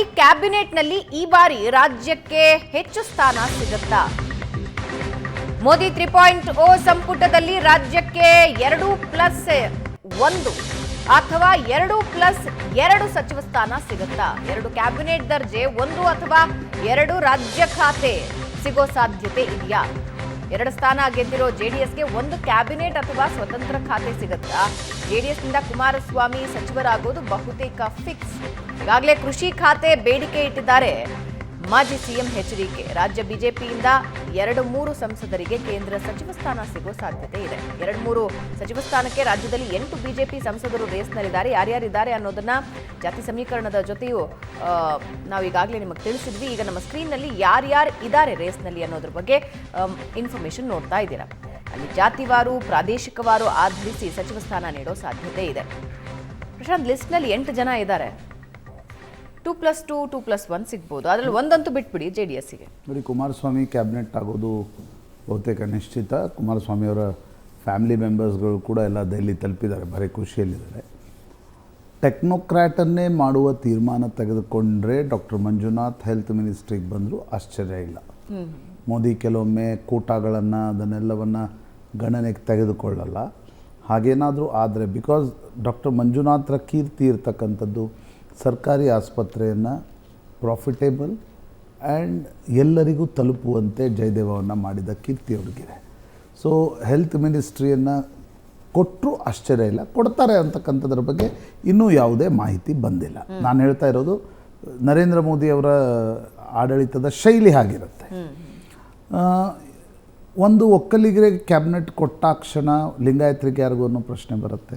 ಮೋದಿ ಕ್ಯಾಬಿನೆಟ್ನಲ್ಲಿ ಈ ಬಾರಿ ರಾಜ್ಯಕ್ಕೆ ಹೆಚ್ಚು ಸ್ಥಾನ ಸಿಗುತ್ತಾ? ಮೋದಿ ತ್ರೀ ಪಾಯಿಂಟ್ ಓ ಸಂಪುಟದಲ್ಲಿ ರಾಜ್ಯಕ್ಕೆ ಎರಡು ಪ್ಲಸ್ ಒಂದು ಅಥವಾ ಎರಡು ಪ್ಲಸ್ ಎರಡು ಸಚಿವ ಸ್ಥಾನ ಸಿಗುತ್ತಾ? ಎರಡು ಕ್ಯಾಬಿನೆಟ್ ದರ್ಜೆ ಒಂದು ಅಥವಾ ಎರಡು ರಾಜ್ಯ ಖಾತೆ ಸಿಗೋ ಸಾಧ್ಯತೆ ಇದೆಯಾ? ಎರಡು ಸ್ಥಾನ ಗೆದ್ದಿರೋ ಜೆಡಿಎಸ್ಗೆ ಒಂದು ಕ್ಯಾಬಿನೆಟ್ ಅಥವಾ ಸ್ವತಂತ್ರ ಖಾತೆ ಸಿಗುತ್ತಾ? ಜೆಡಿಎಸ್ನಿಂದ ಕುಮಾರಸ್ವಾಮಿ ಸಚಿವರಾಗೋದು ಬಹುತೇಕ ಫಿಕ್ಸ್. ಈಗಾಗಲೇ ಕೃಷಿ ಖಾತೆ ಬೇಡಿಕೆ ಇಟ್ಟಿದ್ದಾರೆ. ಮಾಜಿ ಸಿಎಂ ಎಚ್ಡಿಕೆ ರಾಜ್ಯ ಬಿಜೆಪಿಯಿಂದ ಎರಡು ಮೂರು ಸಂಸದರಿಗೆ ಕೇಂದ್ರ ಸಚಿವ ಸ್ಥಾನ ಸಿಗೋ ಸಾಧ್ಯತೆ ಇದೆ. ಎರಡು ಮೂರು ಸಚಿವ ಸ್ಥಾನಕ್ಕೆ ರಾಜ್ಯದಲ್ಲಿ ಎಂಟು ಬಿಜೆಪಿ ಸಂಸದರು ರೇಸ್ನಲ್ಲಿದ್ದಾರೆ. ಯಾರ್ಯಾರಿದ್ದಾರೆ ಅನ್ನೋದನ್ನ ಜಾತಿ ಸಮೀಕರಣದ ಜೊತೆಯೂ ಆ, ನಾವು ಈಗಾಗಲೇ ನಿಮಗೆ ತಿಳಿಸಿದ್ವಿ. ಈಗ ನಮ್ಮ ಸ್ಕ್ರೀನ್ನಲ್ಲಿ ಯಾರ್ಯಾರು ಇದ್ದಾರೆ ರೇಸ್ನಲ್ಲಿ ಅನ್ನೋದ್ರ ಬಗ್ಗೆ ಇನ್ಫಾರ್ಮೇಷನ್ ನೋಡ್ತಾ ಇದ್ದೀರಾ. ಅಲ್ಲಿ ಜಾತಿವಾರು ಪ್ರಾದೇಶಿಕವಾರು ಆಧರಿಸಿ ಸಚಿವ ಸ್ಥಾನ ನೀಡೋ ಸಾಧ್ಯತೆ ಇದೆ. ಪ್ರಶಾಂತ್ ಲಿಸ್ಟ್ನಲ್ಲಿ ಎಂಟು ಜನ ಇದ್ದಾರೆ. Two plus two two plus one ಸಿಗ್ಬೋದು. ಅದರಲ್ಲಿ ಒಂದಂತೂ ಬಿಟ್ಬಿಡಿ ಜೆ ಡಿ ಎಸ್ಸಿಗೆ. ನೋಡಿ ಕುಮಾರಸ್ವಾಮಿ ಕ್ಯಾಬಿನೆಟ್ ಆಗೋದು ಬಹುತೇಕ ನಿಶ್ಚಿತ. ಕುಮಾರಸ್ವಾಮಿಯವರ ಫ್ಯಾಮಿಲಿ ಮೆಂಬರ್ಸ್ಗಳು ಕೂಡ ಎಲ್ಲ ದೆಹಲಿ ತಲುಪಿದ್ದಾರೆ ಭಾರಿ ಖುಷಿಯಲ್ಲಿದ್ದಾರೆ. ಟೆಕ್ನೋಕ್ರ್ಯಾಟನ್ನೇ ಮಾಡುವ ತೀರ್ಮಾನ ತೆಗೆದುಕೊಂಡ್ರೆ ಡಾಕ್ಟರ್ ಮಂಜುನಾಥ್ ಹೆಲ್ತ್ ಮಿನಿಸ್ಟ್ರಿಗೆ ಬಂದರೂ ಆಶ್ಚರ್ಯ ಇಲ್ಲ. ಮೋದಿ ಕೆಲವೊಮ್ಮೆ ಕೂಟಗಳನ್ನು ಅದನ್ನೆಲ್ಲವನ್ನು ಗಣನೆಗೆ ತೆಗೆದುಕೊಳ್ಳಲ್ಲ. ಹಾಗೇನಾದರೂ ಆದರೆ ಬಿಕಾಸ್ ಡಾಕ್ಟರ್ ಮಂಜುನಾಥ್ರ ಕೀರ್ತಿ ಇರ್ತಕ್ಕಂಥದ್ದು ಸರ್ಕಾರಿ ಆಸ್ಪತ್ರೆಯನ್ನು ಪ್ರಾಫಿಟೇಬಲ್ ಆ್ಯಂಡ್ ಎಲ್ಲರಿಗೂ ತಲುಪುವಂತೆ ಜಯದೇವವನ್ನು ಮಾಡಿದ ಕೀರ್ತಿ ಅವ್ರಿಗಿದೆ. ಸೊ ಹೆಲ್ತ್ ಮಿನಿಸ್ಟ್ರಿಯನ್ನು ಕೊಟ್ಟರು ಆಶ್ಚರ್ಯ ಇಲ್ಲ ಕೊಡ್ತಾರೆ ಅಂತಕ್ಕಂಥದ್ರ ಬಗ್ಗೆ ಇನ್ನೂ ಯಾವುದೇ ಮಾಹಿತಿ ಬಂದಿಲ್ಲ. ನಾನು ಹೇಳ್ತಾ ಇರೋದು ನರೇಂದ್ರ ಮೋದಿ ಅವರ ಆಡಳಿತದ ಶೈಲಿ ಆಗಿರುತ್ತೆ ಒಂದು ಒಕ್ಕಲಿಗರಿಗೆ ಕ್ಯಾಬಿನೆಟ್ ಕೊಟ್ಟಾಕ್ಷಣ ಲಿಂಗಾಯತರಿಗೆ ಯಾರಿಗೂ ಅನ್ನೋ ಪ್ರಶ್ನೆ ಬರುತ್ತೆ.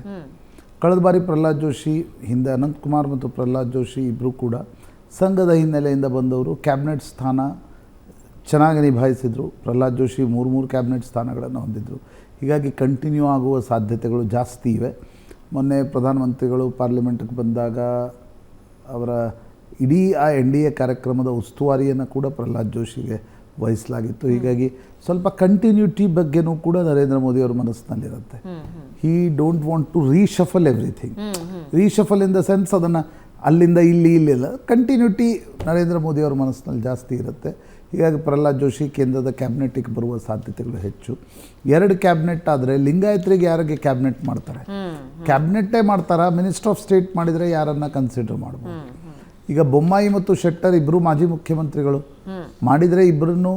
ಕಳೆದ ಬಾರಿ ಪ್ರಹ್ಲಾದ್ ಜೋಶಿ ಹಿಂದೆ ಅನಂತಕುಮಾರ್ ಮತ್ತು ಪ್ರಹ್ಲಾದ್ ಜೋಶಿ ಇಬ್ಬರೂ ಕೂಡ ಸಂಘದ ಹಿನ್ನೆಲೆಯಿಂದ ಬಂದವರು ಕ್ಯಾಬಿನೆಟ್ ಸ್ಥಾನ ಚೆನ್ನಾಗಿ ನಿಭಾಯಿಸಿದರು. ಪ್ರಹ್ಲಾದ್ ಜೋಶಿ ಮೂರು ಮೂರು ಕ್ಯಾಬಿನೆಟ್ ಸ್ಥಾನಗಳನ್ನು ಹೊಂದಿದ್ದರು ಹೀಗಾಗಿ ಕಂಟಿನ್ಯೂ ಆಗುವ ಸಾಧ್ಯತೆಗಳು ಜಾಸ್ತಿ ಇವೆ. ಮೊನ್ನೆ ಪ್ರಧಾನಮಂತ್ರಿಗಳು ಪಾರ್ಲಿಮೆಂಟ್ಗೆ ಬಂದಾಗ ಅವರ ಇಡೀ ಆ ಎನ್ ಡಿ ಎ ಕಾರ್ಯಕ್ರಮದ ಉಸ್ತುವಾರಿಯನ್ನು ಕೂಡ ಪ್ರಹ್ಲಾದ್ ಜೋಶಿಗೆ ವಹಿಸಲಾಗಿತ್ತು. ಹೀಗಾಗಿ ಸ್ವಲ್ಪ ಕಂಟಿನ್ಯೂಟಿ ಬಗ್ಗೆನೂ ಕೂಡ ನರೇಂದ್ರ ಮೋದಿ ಅವರ ಮನಸ್ಸಿನಲ್ಲಿರುತ್ತೆ. He don't want to reshuffle everything reshuffle in the sense ಅದನ್ನು ಅಲ್ಲಿಂದ ಇಲ್ಲಿ ಇಲ್ಲಿಲ್ಲ ಕಂಟಿನ್ಯೂಟಿ ನರೇಂದ್ರ ಮೋದಿ ಅವರ ಮನಸ್ಸಿನಲ್ಲಿ ಜಾಸ್ತಿ ಇರುತ್ತೆ. ಹೀಗಾಗಿ ಪ್ರಹ್ಲಾದ್ ಜೋಶಿ ಕೇಂದ್ರದ ಕ್ಯಾಬಿನೆಟ್ಗೆ ಬರುವ ಸಾಧ್ಯತೆಗಳು ಹೆಚ್ಚು. ಎರಡು ಕ್ಯಾಬಿನೆಟ್ ಆದರೆ ಲಿಂಗಾಯತರಿಗೆ ಯಾರಿಗೆ ಕ್ಯಾಬಿನೆಟ್ ಮಾಡ್ತಾರೆ? ಕ್ಯಾಬಿನೆಟ್ಟೇ ಮಾಡ್ತಾರಾ? ಮಿನಿಸ್ಟರ್ ಆಫ್ ಸ್ಟೇಟ್ ಮಾಡಿದರೆ ಯಾರನ್ನ ಕನ್ಸಿಡರ್ ಮಾಡ್ಬೋದು? ಈಗ ಬೊಮ್ಮಾಯಿ ಮತ್ತು ಶೆಟ್ಟರ್ ಇಬ್ಬರು ಮಾಜಿ ಮುಖ್ಯಮಂತ್ರಿಗಳು. ಮಾಡಿದರೆ ಇಬ್ಬರನ್ನು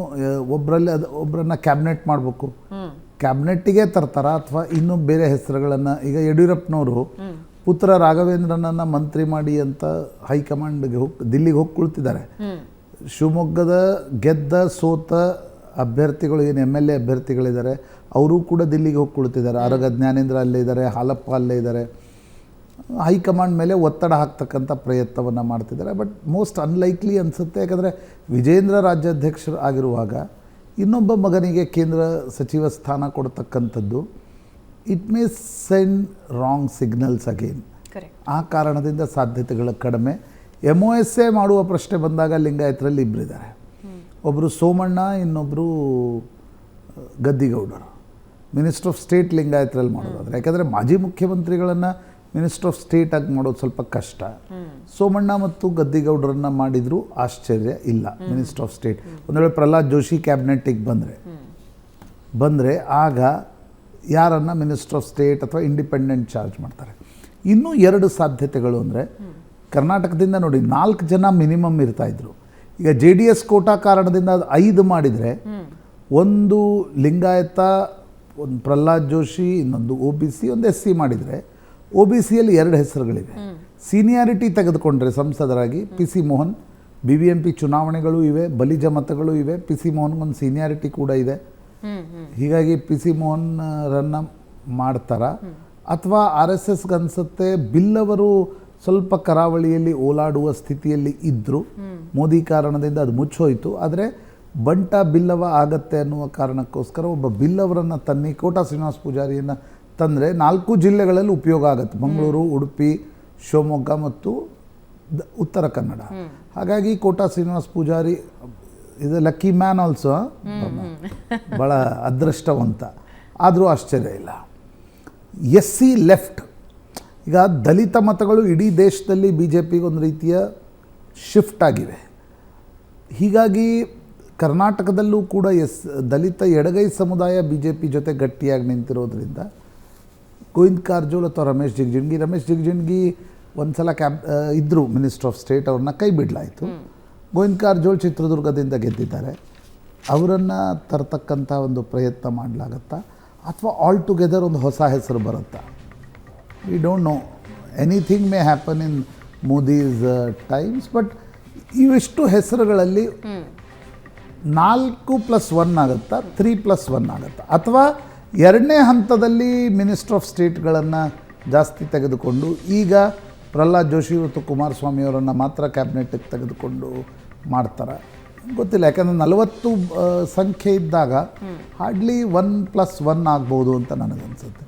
ಒಬ್ಬರಲ್ಲಿ ಅದು ಒಬ್ಬರನ್ನ ಕ್ಯಾಬಿನೆಟ್ ಮಾಡಬೇಕು. ಕ್ಯಾಬಿನೆಟ್ಟಿಗೆ ತರ್ತಾರ ಅಥವಾ ಇನ್ನೂ ಬೇರೆ ಹೆಸರುಗಳನ್ನು? ಈಗ ಯಡಿಯೂರಪ್ಪನವರು ಪುತ್ರ ರಾಘವೇಂದ್ರನನ್ನು ಮಂತ್ರಿ ಮಾಡಿ ಅಂತ ಹೈಕಮಾಂಡ್ಗೆ ಹೋಗಿ ದಿಲ್ಲಿಗೆ ಹೋಗಿ ಕುಳಿತಿದ್ದಾರೆ ಶಿವಮೊಗ್ಗದ ಗೆದ್ದ ಸೋತ ಅಭ್ಯರ್ಥಿಗಳು ಏನು ಎಂ ಎಲ್ ಎ ಅಭ್ಯರ್ಥಿಗಳಿದ್ದಾರೆ ಅವರು ಕೂಡ ದಿಲ್ಲಿಗೆ ಹೋಗಿ ಕುಳಿತಿದ್ದಾರೆ ಆರೋಗ್ಯ ಜ್ಞಾನೇಂದ್ರ ಅಲ್ಲೇ ಇದ್ದಾರೆ ಹಾಲಪ್ಪ ಅಲ್ಲೇ ಇದ್ದಾರೆ. ಹೈಕಮಾಂಡ್ ಮೇಲೆ ಒತ್ತಡ ಹಾಕ್ತಕ್ಕಂಥ ಪ್ರಯತ್ನವನ್ನು ಮಾಡ್ತಿದ್ದಾರೆ. ಬಟ್ ಮೋಸ್ಟ್ ಅನ್ಲೈಕ್ಲಿ ಅನಿಸುತ್ತೆ. ಯಾಕಂದರೆ ವಿಜೇಂದ್ರ ರಾಜ್ಯಾಧ್ಯಕ್ಷರು ಆಗಿರುವಾಗ ಇನ್ನೊಬ್ಬ ಮಗನಿಗೆ ಕೇಂದ್ರ ಸಚಿವ ಸ್ಥಾನ ಕೊಡ್ತಕ್ಕಂಥದ್ದು. It may send wrong signals again ಆ ಕಾರಣದಿಂದ ಸಾಧ್ಯತೆಗಳು ಕಡಿಮೆ. ಎಂ ಒ ಎಸ್ ಎ ಮಾಡುವ ಪ್ರಶ್ನೆ ಬಂದಾಗ ಲಿಂಗಾಯತರಲ್ಲಿ ಇಬ್ಬರಿದ್ದಾರೆ ಒಬ್ಬರು ಸೋಮಣ್ಣ ಇನ್ನೊಬ್ಬರು ಗದ್ದಿಗೌಡರು. ಮಿನಿಸ್ಟರ್ ಆಫ್ ಸ್ಟೇಟ್ ಲಿಂಗಾಯತರಲ್ಲಿ ಮಾಡೋದಾದ್ರೆ. ಯಾಕಂದರೆ ಮಾಜಿ ಮುಖ್ಯಮಂತ್ರಿಗಳನ್ನು ಮಿನಿಸ್ಟರ್ ಆಫ್ ಸ್ಟೇಟ್ ಆಗಿ ಮಾಡೋದು ಸ್ವಲ್ಪ ಕಷ್ಟ. ಸೋಮಣ್ಣ ಮತ್ತು ಗದ್ದಿಗೌಡರನ್ನ ಮಾಡಿದರೂ ಆಶ್ಚರ್ಯ ಇಲ್ಲ ಮಿನಿಸ್ಟರ್ ಆಫ್ ಸ್ಟೇಟ್ ಒಂದು ವೇಳೆ ಪ್ರಹ್ಲಾದ್ ಜೋಶಿ ಕ್ಯಾಬಿನೆಟ್ಟಿಗೆ ಬಂದರೆ. ಬಂದರೆ ಆಗ ಯಾರನ್ನು ಮಿನಿಸ್ಟರ್ ಆಫ್ ಸ್ಟೇಟ್ ಅಥವಾ ಇಂಡಿಪೆಂಡೆಂಟ್ ಚಾರ್ಜ್ ಮಾಡ್ತಾರೆ. ಇನ್ನೂ ಎರಡು ಸಾಧ್ಯತೆಗಳು ಅಂದರೆ ಕರ್ನಾಟಕದಿಂದ ನೋಡಿ ನಾಲ್ಕು ಜನ ಮಿನಿಮಮ್ ಇರ್ತಾ ಇದ್ರು. ಈಗ ಜೆ ಡಿ ಎಸ್ ಕೋಟಾ ಕಾರಣದಿಂದ ಅದು ಐದು ಮಾಡಿದರೆ ಒಂದು ಲಿಂಗಾಯತ, ಒಂದು ಪ್ರಹ್ಲಾದ್ ಜೋಶಿ, ಇನ್ನೊಂದು ಒ ಬಿ ಸಿ, ಒಂದು ಎಸ್ ಸಿ ಮಾಡಿದರೆ ಒ ಬಿ ಸಿಯಲ್ಲಿ ಎರಡು ಹೆಸರುಗಳಿವೆ. ಸೀನಿಯಾರಿಟಿ ತೆಗೆದುಕೊಂಡ್ರೆ ಸಂಸದರಾಗಿ P C Mohan, B B M P ಚುನಾವಣೆಗಳು ಇವೆ, ಬಲಿಜ ಮತಗಳು ಇವೆ, ಪಿ ಸಿ ಮೋಹನ್ಗೊಂದು ಸೀನಿಯಾರಿಟಿ ಕೂಡ ಇದೆ. ಹೀಗಾಗಿ ಪಿ ಸಿ ಮೋಹನ್ ರನ್ನ ಮಾಡ್ತಾರ? ಅಥವಾ ಆರ್ ಎಸ್ ಎಸ್ಗೆ ಅನಿಸುತ್ತೆ ಬಿಲ್ ಅವರು ಸ್ವಲ್ಪ ಕರಾವಳಿಯಲ್ಲಿ ಓಲಾಡುವ ಸ್ಥಿತಿಯಲ್ಲಿ ಇದ್ದರು ಮೋದಿ ಕಾರಣದಿಂದ ಅದು ಮುಚ್ಚೋಯ್ತು. ಆದರೆ ಬಂಟ ಬಿಲ್ಲವ ಆಗತ್ತೆ ಅನ್ನುವ ಕಾರಣಕ್ಕೋಸ್ಕರ ಒಬ್ಬ ಬಿಲ್ಲವರನ್ನು ತನ್ನಿ ಕೋಟಾ ಶ್ರೀನಿವಾಸ ಪೂಜಾರಿಯನ್ನು ತಂದರೆ ನಾಲ್ಕು ಜಿಲ್ಲೆಗಳಲ್ಲಿ ಉಪಯೋಗ ಆಗುತ್ತೆ. ಮಂಗಳೂರು, ಉಡುಪಿ, ಶಿವಮೊಗ್ಗ ಮತ್ತು ಉತ್ತರ ಕನ್ನಡ. ಹಾಗಾಗಿ ಕೋಟಾ ಶ್ರೀನಿವಾಸ್ ಪೂಜಾರಿ, ಇದು ಲಕ್ಕಿ ಮ್ಯಾನ್ ಆಲ್ಸೋ? ಭಾಳ ಅದೃಷ್ಟವಂತ. ಆದರೂ ಆಶ್ಚರ್ಯ ಇಲ್ಲ. ಎಸ್ ಸಿ ಲೆಫ್ಟ್ ಈಗ ದಲಿತ ಮತಗಳು ಇಡೀ ದೇಶದಲ್ಲಿ ಬಿ ಜೆ ಪಿಗೆ ಒಂದು ರೀತಿಯ ಶಿಫ್ಟ್ ಆಗಿವೆ. ಹೀಗಾಗಿ ಕರ್ನಾಟಕದಲ್ಲೂ ಕೂಡ ಎಸ್ ದಲಿತ ಎಡಗೈ ಸಮುದಾಯ ಬಿ ಜೆ ಪಿ ಜೊತೆ ಗಟ್ಟಿಯಾಗಿ ನಿಂತಿರೋದ್ರಿಂದ ಗೋವಿಂದ್ ಕಾರಜೋಳ್ ಅಥವಾ ರಮೇಶ್ ಜಿಗಜಿಣಗಿ ರಮೇಶ್ ಜಿಗಜಿಣಗಿ ಒಂದು ಸಲ ಕ್ಯಾಬ್ ಇದ್ದರು ಮಿನಿಸ್ಟರ್ ಆಫ್ ಸ್ಟೇಟ್ ಅವ್ರನ್ನ ಕೈ ಬಿಡಲಾಯಿತು. ಗೋವಿಂದ್ ಕಾರಜೋಳ್ ಚಿತ್ರದುರ್ಗದಿಂದ ಗೆದ್ದಿದ್ದಾರೆ. ಅವರನ್ನು ತರ್ತಕ್ಕಂಥ ಒಂದು ಪ್ರಯತ್ನ ಮಾಡಲಾಗತ್ತಾ? ಅಥವಾ ಆಲ್ ಟುಗೆದರ್ ಒಂದು ಹೊಸ ಹೆಸರು ಬರುತ್ತಾ? We don't know anything may happen in Modi's times but ಇವಿಷ್ಟು ಹೆಸರುಗಳಲ್ಲಿ ನಾಲ್ಕು ಪ್ಲಸ್ ಒನ್ ಆಗುತ್ತಾ? ತ್ರೀ ಪ್ಲಸ್ ಒನ್ ಆಗುತ್ತಾ? ಅಥವಾ ಎರಡನೇ ಹಂತದಲ್ಲಿ ಮಿನಿಸ್ಟರ್ ಆಫ್ ಸ್ಟೇಟ್ಗಳನ್ನು ಜಾಸ್ತಿ ತೆಗೆದುಕೊಂಡು ಈಗ ಪ್ರಹ್ಲಾದ್ ಜೋಶಿ ಮತ್ತು ಕುಮಾರಸ್ವಾಮಿಯವರನ್ನು ಮಾತ್ರ ಕ್ಯಾಬಿನೆಟ್ಟಿಗೆ ತೆಗೆದುಕೊಂಡು ಮಾಡ್ತಾರೆ. ಗೊತ್ತಿಲ್ಲ ಯಾಕಂದರೆ ನಲವತ್ತು ಸಂಖ್ಯೆ ಇದ್ದಾಗ ಹಾರ್ಡ್ಲಿ ಒನ್ ಪ್ಲಸ್ ಒನ್ ಆಗ್ಬೋದು ಅಂತ ನನಗನ್ಸುತ್ತೆ.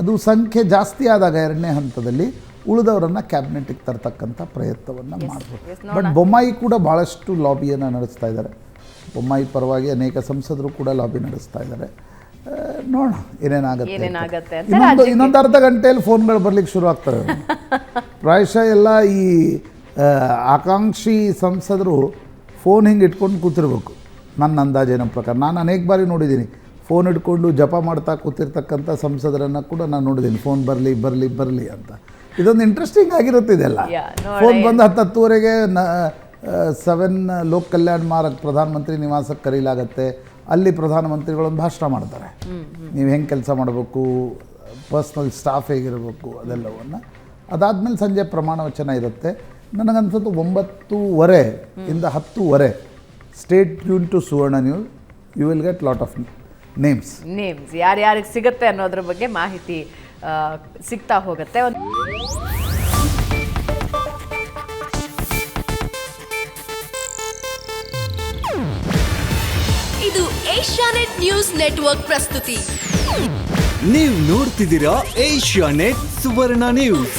ಅದು ಸಂಖ್ಯೆ ಜಾಸ್ತಿ ಆದಾಗ ಎರಡನೇ ಹಂತದಲ್ಲಿ ಉಳಿದವರನ್ನು ಕ್ಯಾಬಿನೆಟ್ಟಿಗೆ ತರ್ತಕ್ಕಂಥ ಪ್ರಯತ್ನವನ್ನು ಮಾಡ್ಬೋದು. ಬಟ್ ಬೊಮ್ಮಾಯಿ ಕೂಡ ಭಾಳಷ್ಟು ಲಾಬಿಯನ್ನು ನಡೆಸ್ತಾ ಇದ್ದಾರೆ. ಬೊಮ್ಮಾಯಿ ಪರವಾಗಿ ಅನೇಕ ಸಂಸದರು ಕೂಡ ಲಾಬಿ ನಡೆಸ್ತಾ ಇದ್ದಾರೆ. ನೋಡೋಣ ಏನೇನಾಗುತ್ತೆ ಇನ್ನೊಂದು ಇನ್ನೊಂದು ಅರ್ಧ ಗಂಟೆಯಲ್ಲಿ ಫೋನ್ಗಳು ಬರ್ಲಿಕ್ಕೆ ಶುರು ಆಗ್ತವೆ. ಪ್ರಾಯಶಃ ಎಲ್ಲ ಈ ಆಕಾಂಕ್ಷಿ ಸಂಸದರು ಫೋನ್ ಹಿಂಗೆ ಇಟ್ಕೊಂಡು ಕೂತಿರ್ಬೇಕು. ನನ್ನ ಅಂದಾಜಿನ ಪ್ರಕಾರ. ನಾನು ಅನೇಕ ಬಾರಿ ನೋಡಿದ್ದೀನಿ. ಫೋನ್ ಹಿಡ್ಕೊಂಡು ಜಪ ಮಾಡ್ತಾ ಕೂತಿರ್ತಕ್ಕಂಥ ಸಂಸದರನ್ನು ಕೂಡ ನಾನು ನೋಡಿದ್ದೀನಿ ಫೋನ್ ಬರಲಿ ಬರಲಿ ಬರಲಿ ಅಂತ. ಇದೊಂದು ಇಂಟ್ರೆಸ್ಟಿಂಗ್ ಆಗಿರುತ್ತೆ ಇದೆಲ್ಲ. ಫೋನ್ ಬಂದು ಹತ್ತು ಹತ್ತುವರೆಗೆ ನ ಸೆವೆನ್ ಲೋಕ್ ಕಲ್ಯಾಣ ಮಾರ್ಗ್ ಪ್ರಧಾನಮಂತ್ರಿ ನಿವಾಸಕ್ಕೆ ಕರೀಲಾಗತ್ತೆ. ಅಲ್ಲಿ ಪ್ರಧಾನಮಂತ್ರಿಗಳೊಂದು ಭಾಷಣ ಮಾಡ್ತಾರೆ. ನೀವು ಹೆಂಗೆ ಕೆಲಸ ಮಾಡಬೇಕು ಪರ್ಸ್ನಲ್ ಸ್ಟಾಫ್ ಹೇಗಿರಬೇಕು ಅದೆಲ್ಲವನ್ನು. ಅದಾದಮೇಲೆ ಸಂಜೆ ಪ್ರಮಾಣ ವಚನ ಇರುತ್ತೆ. ನನಗನ್ಸುತ್ತೆ ಒಂಬತ್ತೂವರೆ ಇಂದ ಹತ್ತೂವರೆ stay tuned to Suvarna news you will get lot of names names ಯಾರ್ಯಾರಿಗೆ ಸಿಗುತ್ತೆ ಅನ್ನೋದ್ರ ಬಗ್ಗೆ ಮಾಹಿತಿ ಸಿಗ್ತಾ ಹೋಗುತ್ತೆ. ಒಂದು ಇದು ಏಷ್ಯಾನೆಟ್ ನ್ಯೂಸ್ ನೆಟ್ವರ್ಕ್ ಪ್ರಸ್ತುತಿ. ನೀವು ನೋಡ್ತಿದ್ದೀರಾ ಏಷ್ಯಾ ನೆಟ್ ಸುವರ್ಣ ನ್ಯೂಸ್.